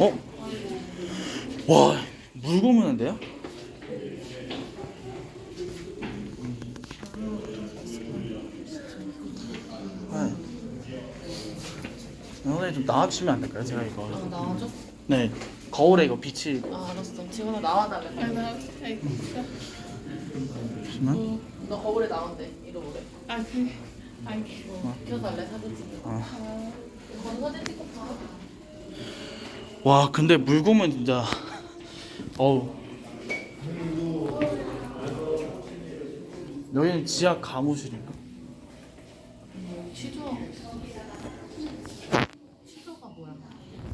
어? 와, 물고문인데요? 아, 오늘 좀 나와주시면 안 될까요? 제가 이거. 아, 나와줘? 네, 거울에 이거 빛이 아, 알았어. 지원아 나와달래. 빨리. 잠시만. 너 거울에 나온대. 잃어보래. 아, 그, 아이, 어, 비켜달래 사진 찍는 거. 아. 건 사진 찍고 봐. 와, 근데 물고문 진짜. 어우. 여기는 지하 가무실인가? 있어. 취조가 뭐야?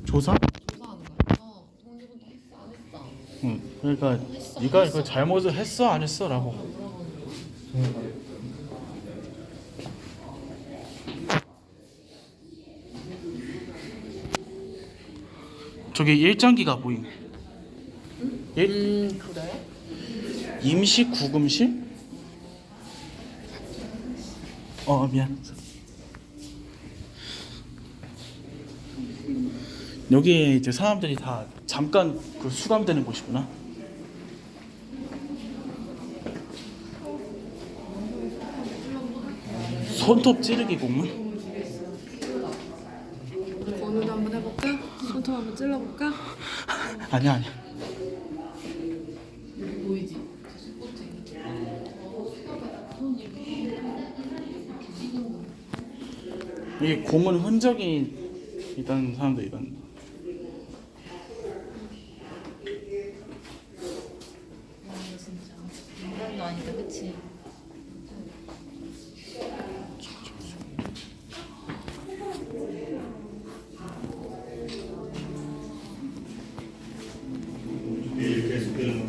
조사? 조사하는 거야? 어, 동기분 다 했어? 안 했어? 응. 그러니까 했어, 네가 했어. 이거 잘못을 했어 안 했어라고. 물어보는 거. 저기 일장기가 보이네. 일, 음, 그래? 임시 구금실? 어 미안. 여기에 이제 사람들이 다 잠깐 그 수감되는 곳이구나. 손톱 찌르기 공문? 번호도 한번 손톱 한번 찔러볼까? 아니야 아니야. 보이지? 거. 이게 고문 흔적이 있다는 사람도 있던. 와,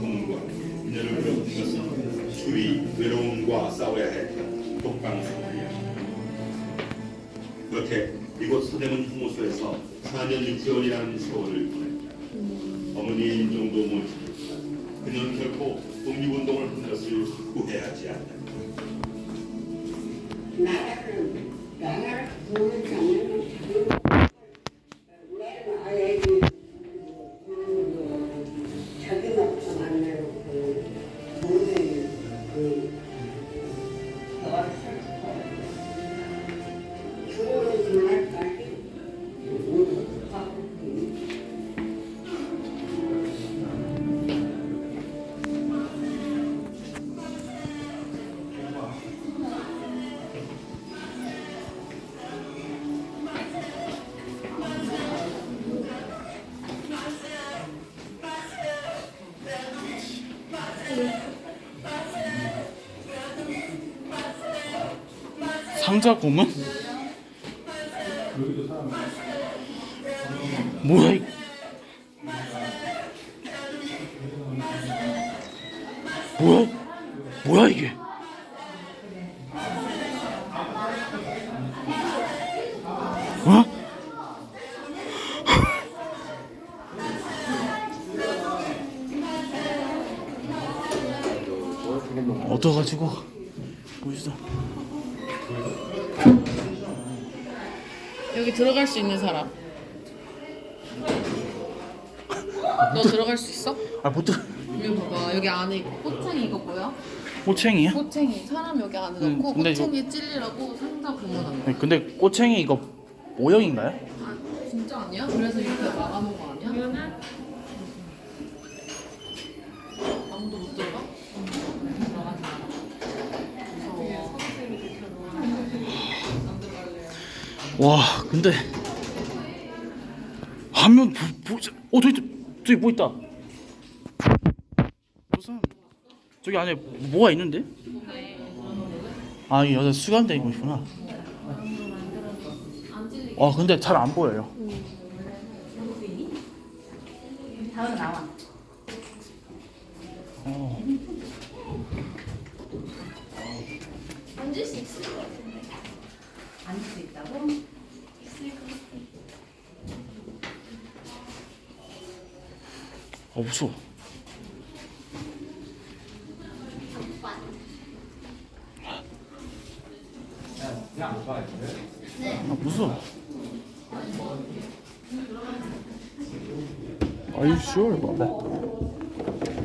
인연을 그려온 것은 주위 외로움과 싸워야 했던 독방생활이야. 그렇게 이곳 서대문 후모소에서 4년 6개월이라는 세월을 보냈다. 어머니의 인정도 못 지켰지만 그녀는 결코 독립운동을 한 것을 후회하지 않는다. 나를 보지 않는 상자 고문? 뭐야 이 뭐야 뭐야 이게 어? 얻어가지고 보시죠 여기 들어갈 수 있는 사람. 너 들어갈 수 있어? 아못 들어 여기 봐봐. 여기 안에 꼬챙이 이거 뭐야? 꼬챙이야? 꼬챙이 사람 여기 안에 응, 넣고 근데 이거- 꼬챙이 찔리라고 상자 구멍한 거. 근데 꼬챙이 이거 모형인가요? 아 진짜 아니야? 그래서 이렇게 막아놓은 거 아니야? 그러면 아무도 못 들어가? 들어가지 마라. 무서워. 와 근데 보, 보자 어 저기 저기 뭐 있다 무슨 저기 안에 뭐가 있는데? 아이 여자 수감된 곳이구나 와 근데 잘 안 보여요 어. 앉을 수 있을 것 같은데. 앉을 수 있다고? 어 무서워 아 무서워 Are you sure about that?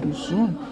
Are you sure?